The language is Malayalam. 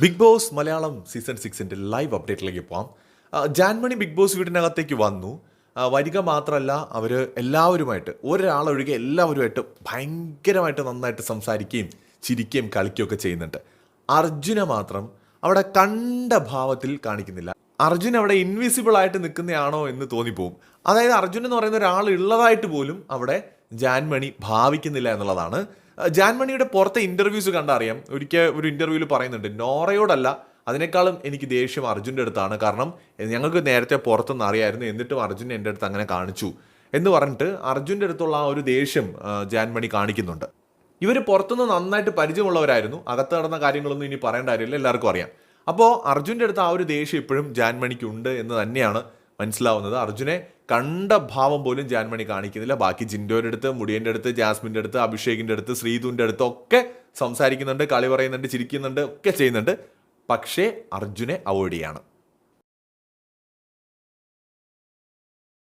ബിഗ് ബോസ് മലയാളം സീസൺ സിക്സിന്റെ ലൈവ് അപ്ഡേറ്റിലേക്ക് പോവാം. ജാൻമണി ബിഗ് ബോസ് വീടിനകത്തേക്ക് വന്നു. വരിക മാത്രമല്ല അവർ എല്ലാവരുമായിട്ട് ഒരാളൊഴികെ എല്ലാവരുമായിട്ട് ഭയങ്കരമായിട്ട് നന്നായിട്ട് സംസാരിക്കുകയും ചിരിക്കുകയും കളിക്കുകയും ഒക്കെ ചെയ്യുന്നുണ്ട്. അർജുന മാത്രം അവിടെ കണ്ട ഭാവത്തിൽ കാണിക്കുന്നില്ല. അർജുൻ അവിടെ ഇൻവിസിബിൾ ആയിട്ട് നിൽക്കുന്നതാണോ എന്ന് തോന്നിപ്പോവും. അതായത് അർജുൻ എന്ന് പറയുന്ന ഒരാൾ ഉള്ളതായിട്ട് പോലും അവിടെ ജാൻമണി ഭാവിക്കുന്നില്ല എന്നുള്ളതാണ്. ജാൻമണിയുടെ പുറത്തെ ഇന്റർവ്യൂസ് കണ്ടറിയാം. ഒരിക്കൽ ഒരു ഇന്റർവ്യൂവിൽ പറയുന്നുണ്ട് നോറയോടല്ല അതിനേക്കാളും എനിക്ക് ദേഷ്യം അർജുന്റെ അടുത്താണ്. കാരണം ഞങ്ങൾക്ക് നേരത്തെ പുറത്തുനിന്ന് അറിയായിരുന്നു എന്നിട്ടും അർജുൻ എന്റെ അടുത്ത് അങ്ങനെ കാണിച്ചു. എന്ന് പറഞ്ഞിട്ട് അർജുന്റെ അടുത്തുള്ള ആ ഒരു ദേഷ്യം ജാൻമണി കാണിക്കുന്നുണ്ട്. ഇവർ പുറത്തുനിന്ന് നന്നായിട്ട് പരിചയമുള്ളവരായിരുന്നു. അകത്ത് നടന്ന കാര്യങ്ങളൊന്നും ഇനി പറയേണ്ട കാര്യമില്ല എല്ലാവർക്കും അറിയാം. അപ്പോൾ അർജുന്റെ അടുത്ത് ആ ഒരു ദേഷ്യം ഇപ്പോഴും ജാൻമണിക്കുണ്ട് എന്ന് തന്നെയാണ് മനസ്സിലാവുന്നത്. അർജുനെ കണ്ട ഭാവം പോലും ജാൻമണി കാണിക്കുന്നില്ല. ബാക്കി ജിൻഡോയുടെ അടുത്ത് മുടിയന്റെ അടുത്ത് ജാസ്മിന്റെ അടുത്ത് അഭിഷേകിന്റെ അടുത്ത് ശ്രീതുവിന്റെ അടുത്ത് ഒക്കെ സംസാരിക്കുന്നുണ്ട് കളി പറയുന്നുണ്ട് ചിരിക്കുന്നുണ്ട് ഒക്കെ ചെയ്യുന്നുണ്ട്. പക്ഷേ അർജുനെ അവോയ്ഡ് ചെയ്യാണ്.